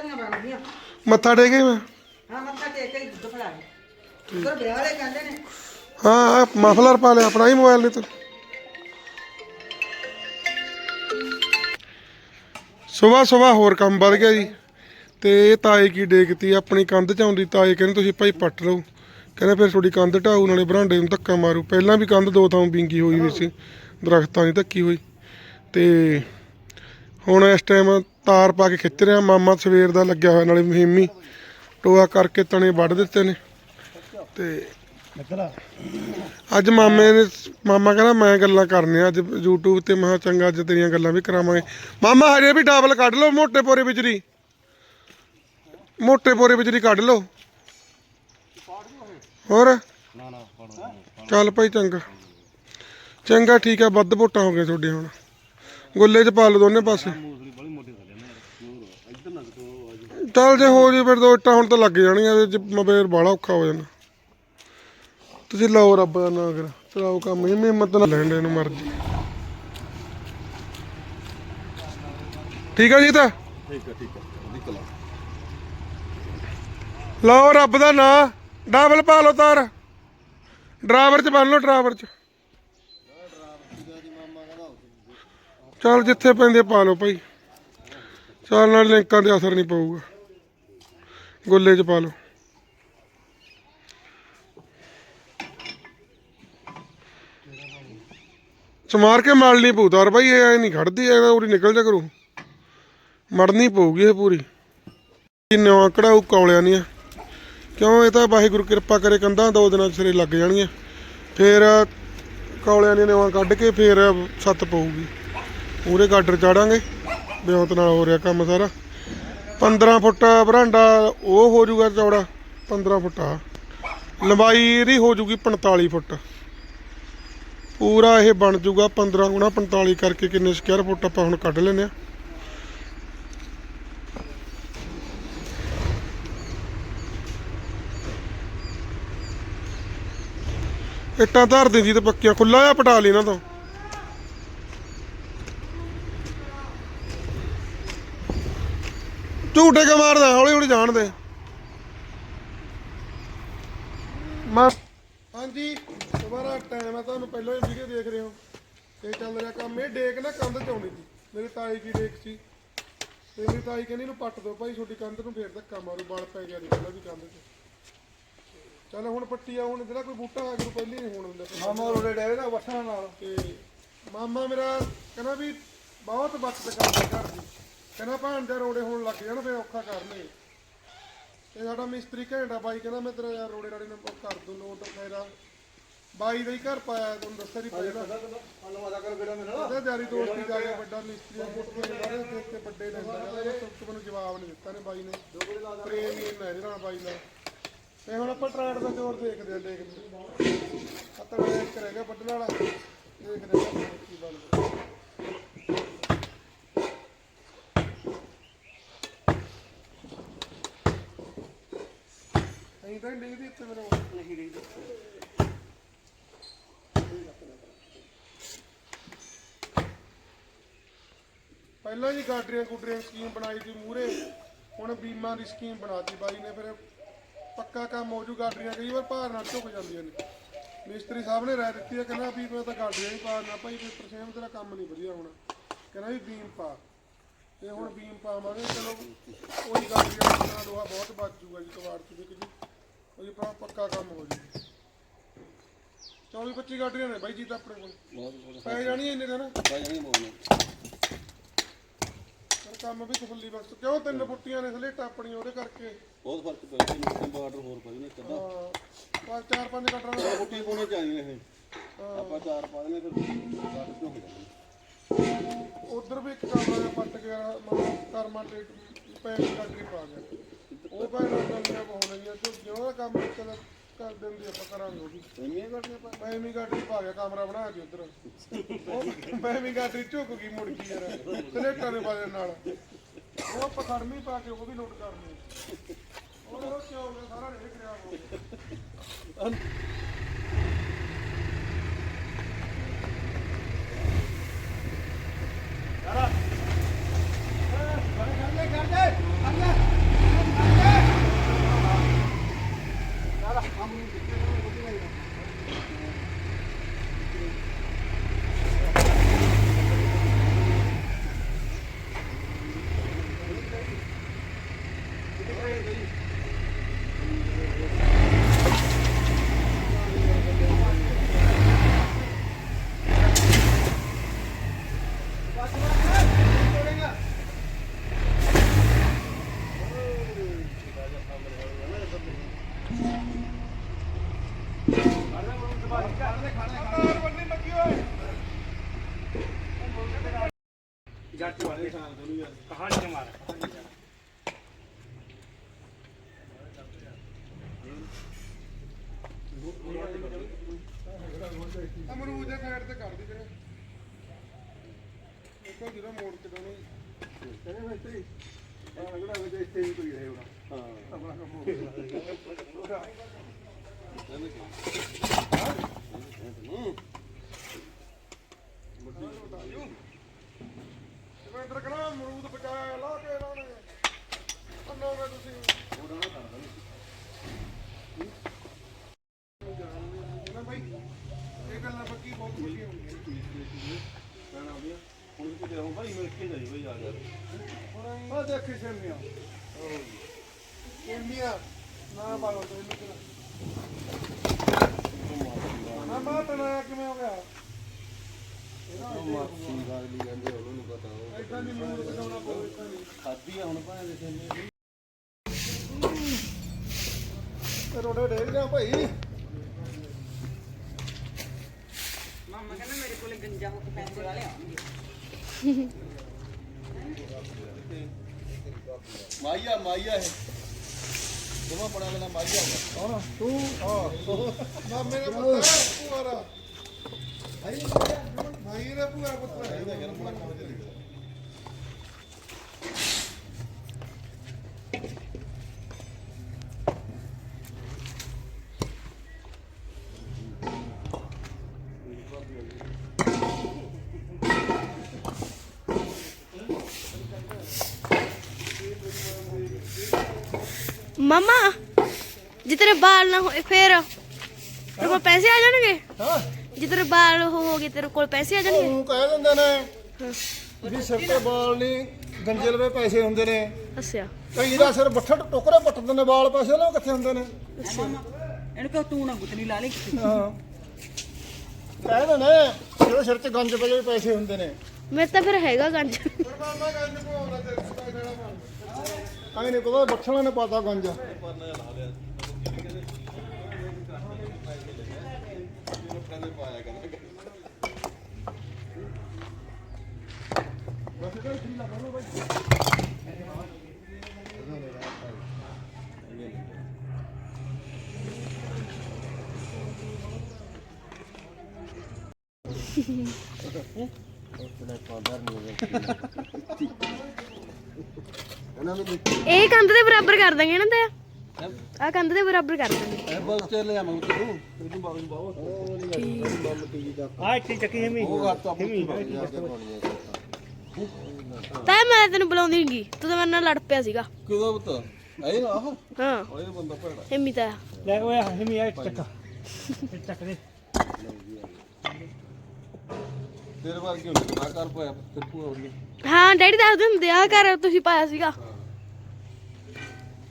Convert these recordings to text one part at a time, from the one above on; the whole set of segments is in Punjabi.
ਸਾਰੀਆਂ ਬਣ ਗਈਆਂ। ਮੱਥਾ ਟੇਕੇ ਮੈਂ? ਹਾਂ ਮੱਥਾ ਟੇਕ ਕੇ ਦੁੱਧ ਫੜਾ ਦੇ ਉਧਰ ਵਿਆਹ ਵਾਲੇ ਕਹਿੰਦੇ ਨੇ। ਹਾਂ ਮਫਲਰ ਪਾ ਲਿਆ ਆਪਣਾ ਹੀ ਮੋਬਾਈਲ ਨੇ ਤੂੰ। ਸਵੇਰ ਸਵੇਰ ਹੋਰ ਕੰਮ ਵੱਧ ਗਿਆ ਜੀ। ਤੇ ਇਹ ਤਾਏ ਕੀ ਡੇਕਤੀ ਆਪਣੀ ਕੰਧ ਚ ਆਉਂਦੀ ਤਾਏ ਕਹਿੰਦੇ ਤੁਸੀਂ ਭਾਈ ਪੱਟ ਲਓ। ਕਹਿੰਦੇ ਫਿਰ ਤੁਹਾਡੀ ਕੰਧ ਢਾਊ ਨਾਲੇ ਬਰਾਂਡੇ ਨੂੰ ਧੱਕਾ ਮਾਰੂ। ਪਹਿਲਾਂ ਵੀ ਕੰਧ ਦੋ ਥਾਂ ਵਿੰਗੀ ਹੋਈ ਵੀ ਸੀ ਦਰਖਤਾਂ ਦੀ ਧੱਕੀ ਹੋਈ। ਤੇ ਹੁਣ ਇਸ ਟਾਈਮ ਤਾਰ ਪਾ ਕੇ ਖਿੱਚ ਰਿਹਾ ਮਾਮਾ ਸਵੇਰ ਦਾ ਲੱਗਿਆ ਹੋਇਆ ਨਾਲੇ ਮੁਹਿੰਮੀ। ਟੋਆ ਕਰਕੇ ਤਣੇ ਵੱਢ ਦਿੱਤੇ ਨੇ। ਤੇ ਅੱਜ ਮਾਮੇ ਨੇ ਮਾਮਾ ਕਹਿੰਦਾ ਮੈਂ ਗੱਲਾਂ ਕਰਨੀਆਂ ਅੱਜ YouTube ਤੇ ਮੈਂ ਕਿਹਾ ਚੰਗਾ ਅੱਜ ਤੇਰੀਆਂ ਗੱਲਾਂ ਵੀ ਕਰਾਵਾਂਗੇ। ਮਾਮਾ ਹਜੇ ਵੀ ਡਬਲ ਕੱਢ ਲਓ ਮੋਟੇ ਪੋਰੇ ਵਿਚਰੀ ਮੋਟੇ ਪੋਰੇ ਵਿਚਰੀ ਕੱਢ ਲਓ। ਹੋਰ? ਚੱਲ ਭਾਈ ਚੰਗਾ। ਚੰਗਾ ਠੀਕ ਆ ਵੱਧ ਵੋਟਾਂ ਹੋ ਗਈਆਂ ਤੁਹਾਡੇ ਹੁਣ। ਗੁੱਲੇ 'ਚ ਪਾ ਲਓ ਦੋਨੇ ਪਾਸੇ। ਚੱਲ ਜੇ ਹੋ ਜੇ ਫਿਰ ਦੋ ਇੱਟਾਂ ਹੁਣ ਤਾਂ ਲੱਗ ਜਾਣੀਆਂ ਇਹਦੇ 'ਚ ਮਬੇਰ ਬਾਲਾ ਔਖਾ ਹੋ ਜਾਣਾ। ਤੁਸੀਂ ਲਾਓ ਰੱਬ ਦਾ ਨਾਂ ਕਰ ਚਲਾਓ ਕੰਮ ਇਹ ਹਿੰਮਤ ਨਾਲ ਲੈਣ ਦੇ ਨੂੰ ਮਰਜ਼ੀ। ਠੀਕ ਆ ਜੀ ਤਾਂ? ਠੀਕ ਹੈ ਠੀਕ ਹੈ ਕਲਾ ਲਾਓ ਰੱਬ ਦਾ ਨਾਂ ਡਬਲ ਪਾ ਲਓ ਤਾਰ। ਡਰਾਈਵਰ ਚ ਬੰਨ ਲਓ ਡਰਾਈਵਰ ਚ। ਚੱਲ ਜਿੱਥੇ ਪੈਂਦੇ ਪਾ ਲਓ ਭਾਈ। ਚੱਲ ਨਾਲ ਲਿੰਕਾਂ ਤੇ ਅਸਰ ਨਹੀਂ ਪਊਗਾ। ਗੋਲੇ ਚ ਪਾ ਲਓ। ਸਮਾਰ ਕੇ ਮਲਣੀ ਪਊ ਤਾਰ ਭਾਈ ਇਹ ਨਹੀਂ ਖੜਦੀ, ਐ ਉਰੀ ਨਿਕਲ ਜਾ ਕਰੂ ਮੜਨੀ ਪਊਗੀ ਇਹ ਪੂਰੀ। ਨਵਾਂ ਕਢਾਊ ਕੌਲਿਆਂ ਦੀਆਂ। ਕਿਉਂ, ਇਹ ਤਾਂ ਵਾਹਿਗੁਰੂ ਕਿਰਪਾ ਕਰੇ ਕੰਧਾਂ ਦੋ ਦਿਨਾਂ 'ਚ ਸਿਰੇ ਲੱਗ ਜਾਣਗੀਆਂ। ਫੇਰ ਕੌਲਿਆਂ ਦੀਆਂ ਨਵਾਂ ਕੱਢ ਕੇ ਫੇਰ ਛੱਤ ਪਊਗੀ। ਪੂਰੇ ਗਾਡਰ ਚਾੜਾਂਗੇ, ਬਿਉਂਤ ਨਾਲ ਹੋ ਰਿਹਾ ਕੰਮ ਸਾਰਾ। 15 ਫੁੱਟ ਬਰਾਂਡਾ ਉਹ ਹੋ ਜਾਊਗਾ ਚੌੜਾ 15 ਫੁੱਟ ਆ। ਲੰਬਾਈ ਇਹਦੀ ਹੋ ਜਾਊਗੀ 45 ਫੁੱਟ। ਪੂਰਾ ਇਹ ਬਣ ਜਾਊਗਾ 15 ਗੁਣਾ 45 ਕਰਕੇ ਕਿੰਨੇ ਸਕੁਅਰ ਫੁੱਟ ਆਪਾਂ ਹੁਣ ਕੱਢ ਲੈਨੇ ਆ ਇੱਟਾਂ ਧਰ ਦਿੰਦੀ ਤੇ ਪੱਕੀਆਂ ਖੁੱਲਾ ਆ ਪਟਾ ਲਈ ਇਹਨਾਂ ਤੋਂ। ਝੂਟੇ ਕੇ ਮਾਰਦਾ? ਹੌਲੀ ਹੌਲੀ ਜਾਣ ਦੇ। ਮੈਂ ਹਾਂਜੀ ਦੁਬਾਰਾ ਟਾਈਮ ਹੈ ਤੁਹਾਨੂੰ ਪਹਿਲਾਂ ਹੀ ਵੀਡੀਓ ਦੇਖ ਰਹੇ ਹੋ। ਇਹ ਚੱਲ ਰਿਹਾ ਕੰਮ। ਇਹ ਡੇਕ ਨਾ ਕੰਧ ਚ ਆਉਣੀ ਸੀ। ਮੇਰੀ ਤਾਈ ਕੀ ਡੇਕ ਸੀ। ਤੇ ਮੇਰੀ ਤਾਈ ਕਹਿੰਦੀ ਇਹਨੂੰ ਪੱਟ ਦਿਓ ਭਾਈ ਤੁਹਾਡੀ ਕੰਧ ਨੂੰ ਫੇਰ ਧੱਕਾ ਮਾਰੂ ਬਲ ਪੈ ਗਿਆ ਦੀ ਪਹਿਲਾਂ ਵੀ ਕੰਧ 'ਚ। ਚੱਲ ਹੁਣ ਪੱਟੀ ਆ ਹੁਣ ਜਿਹੜਾ ਕੋਈ ਬੂਟਾ ਹੈ ਨੂੰ ਪਹਿਲੀ ਨਹੀਂ ਹੋਣ ਦਿੰਦਾ। ਮਾਮਾ ਰੋੜੇ ਡੇਵੇ ਨਾ ਵੱਠਾਂ ਨਾਲ। ਤੇ ਮਾਮਾ ਮੇਰਾ ਕਹਿੰਦਾ ਵੀ ਬਹੁਤ ਬਚਤ ਕਰਦਾ ਘਰ ਦੀ। ਕਹਿੰਦਾ ਭਾਣ ਦੇ ਰੋੜੇ ਹੋਣ ਲੱਗ ਜਾਣ ਫੇਰ ਔਖਾ ਕਰਨੇ। ਤੇ ਸਾਡਾ ਮਿਸਤਰੀ ਘੈਂਟਾ ਬਾਈ ਕਹਿੰਦਾ ਮੈਂ ਤੇਰਾ ਯਾਰ ਰੋੜੇ ਰਾੜੇ ਨੂੰ ਕਰ ਦੂੰ ਨੋਟ ਫੇਰਾ ਬਾਈ ਦਾ ਹੀ ਘਰ ਪਾਇਆ ਤੁਹਾਨੂੰ ਦੱਸਿਆ ਨਹੀਂ ਪਹਿਲਾਂ। ਅਨਵਾਦਾ ਕਰ ਬੇੜਾ ਮੇਰਾ। ਉਹਦਾ ਜਾਰੀ ਦੋਸਤੀ ਜਾ ਕੇ ਵੱਡਾ ਮਿਸਤਰੀ ਆ ਫੋਟੋ ਸਾਰੇ ਦੇਖ ਕੇ ਵੱਡੇ ਲੈਂਦਾ ਉਹਦਾ ਤੁਰਤ ਮੈਨੂੰ ਜਵਾਬ ਨਹੀਂ ਦਿੱਤਾ ਨੇ ਬਾਈ ਨੇ। ਪ੍ਰੇਮ ਹੀ ਇੰਨਾ ਇਹਦੇ ਨਾਲ ਬਾਈ ਦਾ। ਤੇ ਹੁਣ ਆਪਾਂ ਟਰੈਡ ਦਾ ਜ਼ੋਰ ਦੇਖਦੇ ਆ ਦੇਖਦੇ ਆ ਤਾਂ ਇੱਕ ਰਹਿ ਗਿਆ ਵੱਢਣ ਵਾਲਾ। ਦੇਖਦੇ ਆ ਕੀ ਬਣਦਾ। ਨਹੀਂ ਡਿੱਗਦੀ ਇੱਥੇ ਮੇਰਾ ਨਹੀਂ ਡਿੱਗਦੀ ਪਹਿਲਾਂ ਜੀ ਗਾਡਰੀਆਂ ਗੁਡਰੀਆਂ ਸਕੀਮ ਬਣਾਈ ਸੀ ਮੂਰੇ ਹੁਣ ਬੀਮਾ ਦੀ ਸਕੀਮ ਬਣਾਤੀ ਬਾਈ ਨੇ, ਫਿਰ ਪੱਕਾ ਕੰਮ ਹੋ ਜੂ ਗਾਡਰੀਆਂ, ਕਈ ਵਾਰ ਭਾਰ ਨਾਲ ਝੁਕ ਜਾਂਦੀਆਂ ਨੇ। ਮਿਸਤਰੀ ਸਾਹਿਬ ਨੇ ਰਾਏ ਦਿੱਤੀ ਹੈ, ਕਹਿੰਦਾ ਵੀ ਮੈਂ ਤਾਂ ਗਾਡਰੀਆਂ ਹੀ ਪਾਣਾ ਭਾਈ ਫਿਰ ਪ੍ਰਸੇਮ ਤੇਰਾ ਕੰਮ ਨਹੀਂ ਵਧੀਆ ਹੋਣਾ। ਕਹਿੰਦਾ ਵੀ ਬੀਮ ਪਾ। ਤੇ ਹੁਣ ਬੀਮ ਪਾਵਾਂਗੇ, ਚਲੋ, ਉਹੀ ਗਾਡਰੀਆਂ ਦਾ ਲੋਹਾ ਬਹੁਤ ਬਚ ਜੂਗਾ ਜੀ ਕਵਾੜ ਚ ਵਿਕ ਜੀ। ਉਹਦੀ ਪਾ ਪੱਕਾ ਕੰਮ ਹੋ ਜੂ। 24 25 ਗਾਡਰੀਆਂ ਨੇ ਬਾਈ ਜੀ ਤਾਂ ਆਪਣੇ ਕੋਲ। ਬਹੁਤ ਪੈ ਜਾਣੀਆਂ ਇੰਨੇ ਦਿਨ ਪਾਈ ਜਾਣੀ ਮੋਨੇ ਪਰ ਕੰਮ ਵੀ ਤਸੱਲੀ ਬਸ। ਕਿਉਂ ਤਿੰਨ ਫੁੱਟੀਆਂ ਨੇ ਸਲੇਟਾਂ ਆਪਣੀਆਂ ਉਹਦੇ ਕਰਕੇ? ਬਹੁਤ ਫ਼ਰਕ ਪਿਆ ਸੀ ਨਿੱਕੇ ਬਾਰਡਰ ਹੋਰ ਪਈ ਨੇ ਕਦਾ ਪੰਜ ਚਾਰ ਪੰਜ ਕਟਰਾਂ ਦਾ। ਫੁੱਟੀ ਪਾਉਣੇ ਚਾਹੀਏ ਇਹ। ਆਪਾਂ ਚਾਰ ਪਾ ਦੇਣੇ ਫਿਰ ਬਾਰਡਰ ਕਿਉਂ ਹੋ ਜਾਂਦੇ ਉਧਰ ਵੀ ਇੱਕ ਕਮਰਾ ਜਿਹਾ ਪੱਟ ਗਿਆ ਮਤਲਬ ਕਰਮਾ ਟੇਟ ਪੈਣ ਕੱਟਰੀ ਪਾ ਗਿਆ ਉਹ ਭਾਵੇਂ ਨਵੀਆਂ ਪਾਉਣੀਆਂ ਜੋ ਜਿਉਂ ਦਾ ਕੰਮ ਚੱਲ ਕਰ ਦਿੰਦੇ ਆਪਾਂ ਕਰਾਂਗੇ ਉਹ ਵੀ। ਇੰਨੀਆਂ ਪਾ ਮੈਮੀ ਗਾਡਰੀ ਪਾ ਗਿਆ ਕਮਰਾ ਬਣਾ ਕੇ ਉਧਰ। ਉਹ ਮੈਮੀ ਗਾਡਰੀ ਝੁਕ ਗਈ ਮੁੜ ਗਈ ਯਾਰ। ਸਲੇਟਾਂ ਦੇ ਵਜਨ ਨਾਲ। ਉਹ ਆਪਾਂ ਖੜਮੀ ਪਾ ਕੇ ਉਹ ਵੀ ਲੋਡ ਕਰਨੀ। ਉਹ ਕਿਉਂ ਸਾਰਾ ਰੇਹ ਖਰਾਬ ਹੋ ਗਿਆ ਅਮਰੂਦ ਦੇ ਸਾਈਡ ਤੇ ਕਰ ਦੀ ਵੀਰੇ। ਇੱਕੋ ਜਿਹੜਾ ਮੋੜ ਕੇ ਦੋਨੇ ਕਹਿੰਦੇ ਮੈਂ ਇੱਥੇ ਹੀ। ਆ ਲੱਗਦਾ ਵਿੱਚ ਇੱਥੇ ਹੀ ਕੋਈ ਰਹੇ ਹੋਣਾ। ਹਾਂ। ਆਪਣਾ ਕੰਮ ਹੋ ਗਿਆ ਜਿਵੇਂ ਇੱਧਰ ਕਹਣਾ ਅਮਰੂਦ ਬਚਾਇਆ ਲਾ ਕੇ ਇਹਨਾਂ ਨੇ ਅੰਨੋ ਮੈਂ ਤੁਸੀਂ ਨਾ ਭਾਈ ਇਹ ਗੱਲਾਂ ਪੱਕੀ ਬਹੁਤ ਵੱਡੀਆਂ ਹੁੰਦੀਆਂ ਮੈਂ ਨਾ ਆਉਂਦੀ ਹੁਣ ਵੀ ਕਿਤੇ ਆਉਂ ਭਾਈ ਮਿਲ ਕੇ ਜਾਈ ਬਈ ਆ ਗਿਆ ਆ ਦੇਖੀ ਸ਼ਰਮੀਆਂ ਇੰਡੀਆ ਨਾ ਬਾਲੋ ਤੇ ਇਹਨੂੰ ਨਾ ਮਾਤਨਾ ਕਿਵੇਂ ਹੋ ਗਿਆ ਮਾਸੀ ਵਾਲੀ ਕਹਿੰਦੇ ਉਹਨਾਂ ਨੂੰ ਪਤਾ ਉਹ ਇਦਾਂ ਦੀ ਮੂਡ ਬਚਾਉਣਾ ਪਊ ਇਦਾਂ ਦੀ ਖਾਦੀ ਆ ਹੁਣ ਭਾਵੇਂ ਦੇ ਨੇ ਰੋੜੇ ਡੇਰ ਗਿਆ ਭਾਈ ਮਾਮਾ ਕਹਿੰਦਾ ਮੇਰੇ ਕੋਲੇ ਗੰਜਾ ਹੋ ਕੇ ਪੈਸੇ ਵਾਲੇ ਆਉਣਗੇ ਮਾਈਆ ਮਾਈਆ ਇਹ। ਦੋਵਾਂ ਬਣਾ ਲੈਣਾ ਮਾਈਆ ਹਾਂ ਤੂੰ ਹਾਂ ਮਾਮੇ ਦਾ ਪੁੱਤਰ ਪੂਰਾ ਭਾਈ ਭਾਈ ਦਾ ਪੂਰਾ ਪੁੱਤਰ ਇਹਦਾ ਮਮਾ ਜੇ ਤੇਰੇ ਬਾਲ ਨਾ ਹੋਏ ਫੇਰ। ਤੇਰੇ ਕੋਲ ਪੈਸੇ ਆ ਜਾਣਗੇ? ਹਾਂ। ਜੇ ਤੇਰੇ ਬਾਲ ਹੋ ਹੋਗੇ ਤੇਰੇ ਕੋਲ ਪੈਸੇ ਆ ਜਾਣਗੇ? ਉਹ ਕਹਿ ਦਿੰਦੇ ਨੇ। ਵੀ ਸਿਰ ਤੇ ਬਾਲ ਨਹੀਂ ਗੰਜੇ ਲਵੇ ਪੈਸੇ ਹੁੰਦੇ ਨੇ। ਅੱਛਾ ਕਈ ਦਾ ਸਿਰ ਬੱਠਾ ਟੋਕਰੇ ਪੱਟਦੇ ਨੇ ਵਾਲ ਪੈਸੇ ਲੋ ਕਿੱਥੇ ਹੁੰਦੇ ਨੇ? ਇਹਨੂੰ ਕਹੋ ਤੂੰ ਨਾ ਗੁੱਤਨੀ ਲਾ ਲਈ। ਹਾਂ। ਕਹਿ ਦਿੰਦੇ ਨੇ ਜਿਹੜੇ ਸਿਰ 'ਚ ਗੰਜ ਪਏ ਪੈਸੇ ਹੁੰਦੇ ਨੇ। ਮੇਰੇ ਤਾਂ ਫਿਰ ਹੈਗਾ ਗੰਜ। ਮਾਮਾ ਗੰਜ ਪਾਉਂਦਾ ਤੇ ਆਈ ਨਹੀਂ ਪਤਾ ਬੱਠਣਾ ਨੇ ਪਾਤਾ ਗੰਜ। ਪਾਇਆ ਕਹਿੰਦਾ ਨੂੰ ਇਹ ਕੰਧ ਦੇ ਬਰਾਬਰ ਕਰ ਦਾਂਗੇ ਨਾ ਤੇ। ਆ ਕੰਧ ਦੇ ਬਰਾਬਰ ਕਰ ਦਾਂਗੇ। ਇਹ ਬਸ ਤੇ ਲੈ ਆਵਾਂ ਤੂੰ ਇਹਨੂੰ ਬਾਬੂ ਬਾਬੂ ਉਹ ਨਹੀਂ ਬੰਮ ਟੀਵੀ ਦਾ ਆ। ਇੱਥੇ ਚੱਕੀ ਹਮੀ ਉਹ ਤਾਂ ਤਾਂ ਮੈਂ ਤੈਨੂੰ ਬੁਲਾਉਂਦੀ ਨਹੀਂਗੀ ਤੂੰ ਤਾਂ ਮੇਰੇ ਨਾਲ ਲੜ ਪਿਆ ਸੀਗਾ। ਕਿਉਂ ਬਤਾ ਆਏ ਨਾ ਆਹ। ਹਾਂ। ਉਹ ਬੰਦਾ ਭੜਾ। ਹਿੰਮੀ ਤਾਂ ਲੈ ਓਏ ਹਮੀ ਆ ਚੱਕ। ਇਹ ਚੱਕ ਦੇ। ਤੇਰੇ ਵਰਗੇ ਹੁੰਦੇ ਮੈਂ ਕਰ ਪਾਇਆ ਤੇ ਭੂਆ ਉਹਨੇ ਹਾਂ ਡੈਡੀ ਦੱਸਦੇ ਹੁੰਦੇ ਆ ਘਰ ਤੁਸੀਂ ਪਾਇਆ ਸੀਗਾ।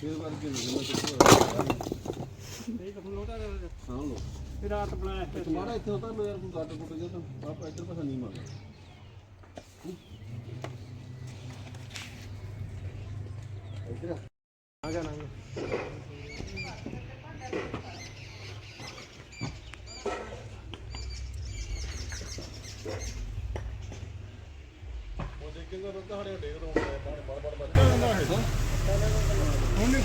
ਤੇਰੇ ਵਰਗੇ ਹੁੰਦੇ ਮੈਂ ਤੇ ਭੂਆ ਇਹ ਤਾਂ ਲੋਟਾ ਦੇ। ਹਾਂ ਲੋ। ਫਿਰ ਰਾਤ ਬਣਾਇਆ ਤੇ ਤੁਹਾਡਾ ਇੱਥੇ ਹੁੰਦਾ ਮੈਂ ਯਾਰ ਕੋਈ ਗੱਡ ਗੁੱਟ ਗਿਆ ਤਾਂ ਆਪ ਇੱਧਰ ਪਸਾ ਨਹੀਂ ਮਾਰਦਾ ਇੱਧਰ ਆ। ਜਾਣਾ ਹੁਣ ਨਹੀਂ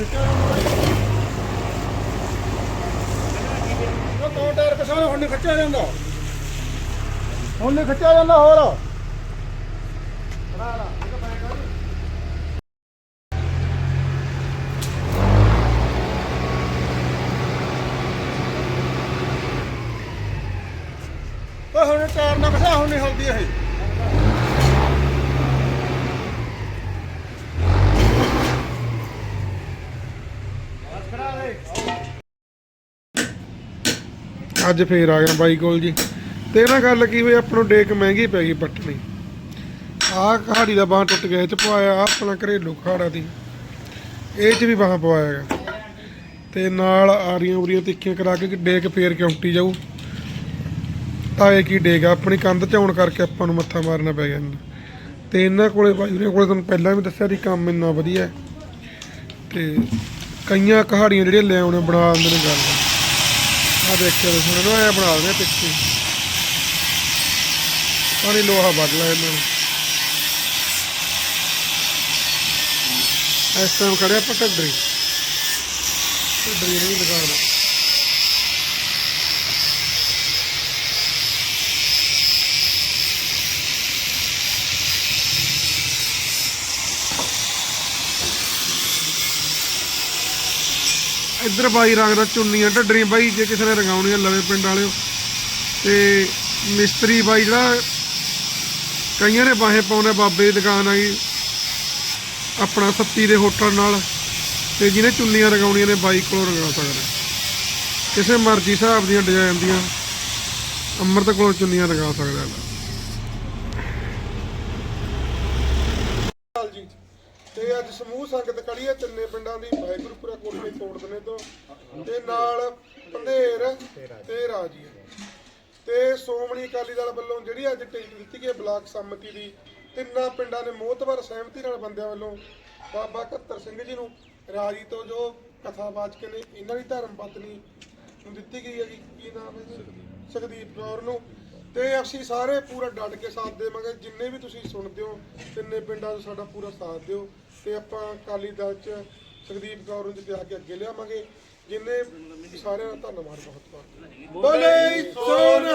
ਉਹ ਦੋ ਟਾਇਰ ਕਿਸਾਨ ਹੁਣ ਨਹੀਂ ਖਿੱਚਿਆ ਜਾਂਦਾ ਹੁਣ ਨਹੀਂ ਜਾਂਦਾ ਹੋਰ ਉਹ ਹੁਣ ਟਾਇਰ ਨਾ ਕਸਾ ਹੁਣ ਨਹੀਂ ਹਲਦੀ ਇਹ। ਅੱਜ ਫੇਰ ਆ ਗਿਆ ਬਾਈ ਕੋਲ ਜੀ। ਤੇ ਨਾ ਗੱਲ ਕੀ ਹੋਈ ਆਪਾਂ ਨੂੰ ਡੇਕ ਮਹਿੰਗੀ ਪੈ ਗਈ ਪੱਟਣੀ। ਆਹ ਕਹਾੜੀ ਦਾ ਬਾਹ ਟੁੱਟ ਗਿਆ, ਇਹ ਚ ਪਵਾਇਆ ਆਹ ਆਪਣਾ ਘਰੇਲੂ ਖਾੜਾ ਦੀ। ਇਹ ਚ ਵੀ ਬਾਹ ਪਵਾਇਆ ਹੈਗਾ ਤੇ ਨਾਲ ਆਰੀਆਂ ਉਰੀਆਂ ਤਿੱਖੀਆਂ ਕਰਾ ਕੇ ਡੇਕ ਫੇਰ ਕਿਉਂਟੀ ਜਾਊ। ਤਾਂ ਇਹ ਕੀ ਡੇਕ ਆਪਣੀ ਕੰਧ ਚ ਆਉਣ ਕਰਕੇ ਆਪਾਂ ਨੂੰ ਮੱਥਾ ਮਾਰਨਾ ਪੈ ਗਿਆ। ਇਹਨਾਂ ਤੇ ਇਹਨਾਂ ਕੋਲੇ ਬਾਈ ਉਹਨਾਂ ਕੋਲੇ ਤੁਹਾਨੂੰ ਪਹਿਲਾਂ ਵੀ ਦੱਸਿਆ ਸੀ ਕੰਮ ਇੰਨਾ ਵਧੀਆ ਹੈ। ਤੇ ਕਈਆਂ ਕਹਾੜੀਆਂ ਜਿਹੜੀਆਂ ਲੈ ਆਉਣੇ, ਬਣਾ ਦਿੰਦੇ ਨੇ ਗੱਲ। ਆ ਦੇਖਿਓ ਤੁਸੀਂ ਇਹਨਾਂ ਨੂੰ ਐ ਬਣਾ ਦਿੰਦੇ ਪਿੱਛੇ। ਪਾਣੀ ਲੋਹਾ ਵੱਢ ਲਿਆ ਇਹਨਾਂ ਨੂੰ। ਇਸ ਟਾਈਮ ਖੜਿਆ ਆਪਾਂ ਢੱਡਰੀ। ਢੱਡਰੀ ਦੁਕਾਨ ਇੱਧਰ ਬਾਈ ਰੰਗਦਾ ਚੁੰਨੀਆਂ ਢੱਡਰੀਆਂ ਬਾਈ, ਜੇ ਕਿਸੇ ਨੇ ਰੰਗਾਉਣੀਆਂ ਲਵੇ ਪਿੰਡ ਵਾਲਿਓ। ਤੇ ਮਿਸਤਰੀ ਬਾਈ ਜਿਹੜਾ, ਕਈਆਂ ਨੇ ਬਾਹੇ ਪਾਉਂਦੇ ਬਾਬੇ ਦੀ ਦੁਕਾਨ ਆਈ, ਆਪਣਾ ਸੱਤੀ ਦੇ ਹੋਟਲ ਨਾਲ, ਤੇ ਜਿਹਨੇ ਚੁੰਨੀਆਂ ਰਗਾਉਣੀਆਂ ਨੇ ਬਾਈ ਕੋਲੋਂ ਰੰਗਾ ਸਕਦਾ। ਕਿਸੇ ਮਰਜ਼ੀ ਹਿਸਾਬ ਦੀਆਂ ਡਿਜ਼ਾਈਨ ਦੀਆਂ, ਅੰਮ੍ਰਿਤ ਕੋਲੋਂ ਚੁੰਨੀਆਂ ਰੰਗਾ ਸਕਦਾ। ਹੈ ਤੇ ਅੱਜ ਸਮੂਹ ਸੰਗਤ ਕੜੀ ਹੈ ਤਿੰਨੇ ਪਿੰਡਾਂ ਦੀ, ਵਾਹਿਗੁਰੂ ਪੁਰਾ ਕੋਟੇ ਕੋਟ ਦਨੇ ਤੋਂ ਤੇ ਨਾਲ ਪੰਧੇਰ ਤੇ ਰਾਜੀ ਤੇ ਸੋਮਣੀ ਅਕਾਲੀ ਦਲ ਵੱਲੋਂ ਜਿਹੜੀ ਅੱਜ ਟਿਕਟ ਦਿੱਤੀ ਗਈ ਬਲਾਕ ਸੰਮਤੀ ਦੀ, ਤਿੰਨਾਂ ਪਿੰਡਾਂ ਨੇ ਮੋਹਤਵਰ ਸਹਿਮਤੀ ਨਾਲ ਬੰਦਿਆਂ ਵੱਲੋਂ ਬਾਬਾ ਕੱਤਰ ਸਿੰਘ ਜੀ ਨੂੰ ਰਾਜੀ ਤੋਂ ਜੋ ਕਥਾ ਕਥਾਵਾਚਕ ਨੇ, ਇਹਨਾਂ ਦੀ ਧਰਮ ਪਤਨੀ ਨੂੰ ਦਿੱਤੀ ਗਈ ਹੈ ਜੀ ਕੀ ਨਾਮ ਹੈ ਸੁਖਦੀਪ ਕੌਰ ਨੂੰ। ਤੇ ਅਸੀਂ ਸਾਰੇ ਪੂਰਾ ਡਟ ਕੇ ਸਾਥ ਦੇਵਾਂਗੇ। ਜਿੰਨੇ ਵੀ ਤੁਸੀਂ ਸੁਣਦੇ ਹੋ, ਤਿੰਨੇ ਪਿੰਡਾਂ 'ਚ ਸਾਡਾ ਪੂਰਾ ਸਾਥ ਦਿਓ। ਤੇ ਆਪਾਂ ਅਕਾਲੀ ਦਲ ਚ ਸੁਖਦੀਪ ਕੌਰ ਨੂੰ ਜਿਤਾ ਕੇ ਅੱਗੇ ਲਿਆਵਾਂਗੇ। ਜਿੰਨੇ ਸਾਰਿਆਂ ਦਾ ਧੰਨਵਾਦ ਬਹੁਤ ਬਹੁਤ। ਬੋਲੇ ਸੋਨਾ